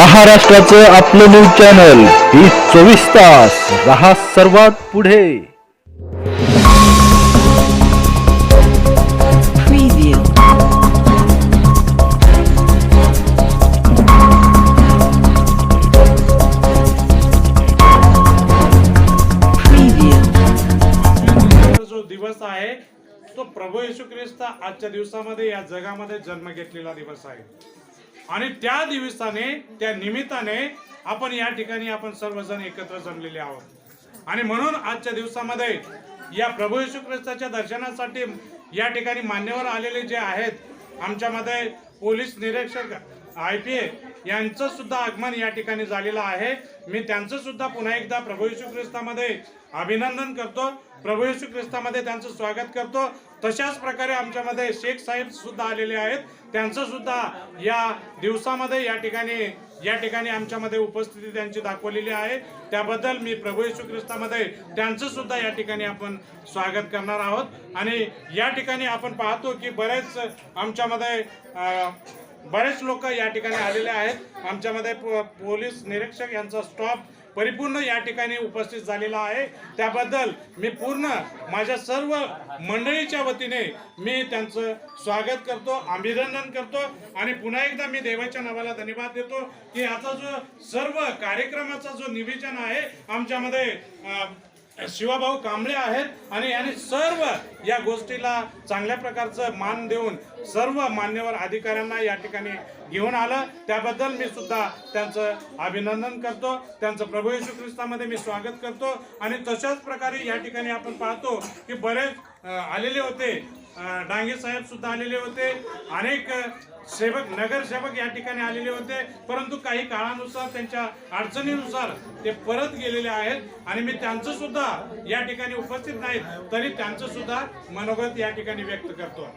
महाराष्ट्राचं आपलं news channel ही चोवीस तास. रहा सर्वात पुढे. जो दिवस आहे तो प्रभू येशू ख्रिस्त आजच्या दिवसामध्ये या जगामध्ये जन्म घेतलेला दिवस आहे. आणि त्या दिवसाने त्या निमित्ताने आपण या ठिकाणी आपण सर्वजण एकत्र जमलेले आहोत. आणि म्हणून आजच्या दिवसामध्ये या प्रभू येशू ख्रिस्ताच्या दर्शनासाठी या ठिकाणी मान्यवर आलेले जे आहेत आमच्यामध्ये पोलीस निरीक्षक आय पी ए यांचं सुद्धा आगमन या ठिकाणी झालेलं आहे. मी त्यांचं सुद्धा पुन्हा एकदा प्रभू येशू ख्रिस्तामध्ये अभिनंदन करतो. प्रभू येशू ख्रिस्तामध्ये त्यांचं स्वागत करतो. तशाच प्रकारे आमच्यामध्ये शेख साहेब सुद्धा आलेले आहेत. त्यांचं सुद्धा या दिवसामध्ये या ठिकाणी या ठिकाणी आमच्यामध्ये उपस्थिती त्यांची दाखवलेली आहे. त्याबद्दल मी प्रभू येशू ख्रिस्तामध्ये त्यांचं सुद्धा या ठिकाणी आपण स्वागत करणार आहोत. आणि या ठिकाणी आपण पाहतो की बरेच आमच्यामध्ये बरेच लोक या ठिकाणी आलेले आहेत. आमच्यामध्ये पो- पोलीस निरीक्षक यांचा स्टॉप परिपूर्ण या ठिकाणी उपस्थित झालेला आहे. त्याबद्दल मी पूर्ण माझ्या सर्व मंडळीच्या वतीने मी त्यांचं स्वागत करतो अभिनंदन करतो आणि पुन्हा एकदा मी देवाच्या नावाला धन्यवाद देतो की आता जो सर्व कार्यक्रमाचा जो निवेदन आहे आमच्यामध्ये शिवाभाऊ कांबळे आहेत आणि यांनी सर्व या गोष्टीला चांगल्या प्रकारचं मान देऊन सर्व मान्यवर अधिकाऱ्यांना या ठिकाणी घेऊन आलं. त्याबद्दल मी सुद्धा त्यांचं अभिनंदन करतो. त्यांचं प्रभू येशू ख्रिस्तामध्ये मी स्वागत करतो. आणि तशाच प्रकारे या ठिकाणी आपण पाहतो की बरेच आलेले होते. डांगे साहेब सुद्धा आलेले होते. अनेक सेवक नगरसेवक या ठिकाणी आलेले होते. परंतु काही काळानुसार त्यांच्या अडचणीनुसार ते परत गेलेले आहेत. आणि मी त्यांचं सुद्धा या ठिकाणी उपस्थित नाहीत तरी त्यांचं सुद्धा मनोगत या ठिकाणी व्यक्त करतो.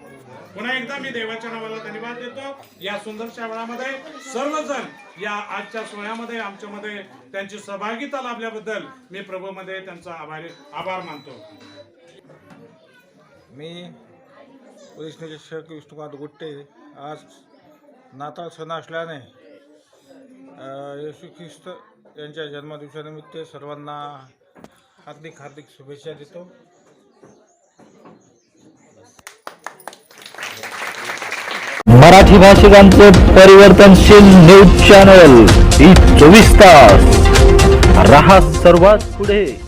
पुन्हा एकदा मी देवाच्या नावाला धन्यवाद देतो. या सुंदरशा वेळामध्ये सर्वजण या आजच्या सोहळ्यामध्ये आमच्यामध्ये त्यांची सहभागिता लाभल्याबद्दल मी प्रभूमध्ये त्यांचा आभारी आभार मानतो. मी पोलीस शेख विष्णुकांत गुट्टे आज नाताळ सण असल्याने येशू ख्रिस्त यांच्या जन्मदिवसानिमित्त सर्वांना हार्दिक हार्दिक शुभेच्छा देतो. मराठी भाषिकांचं परिवर्तनशील न्यूज चॅनल ही चोवीस तास. राहा सर्वात पुढे.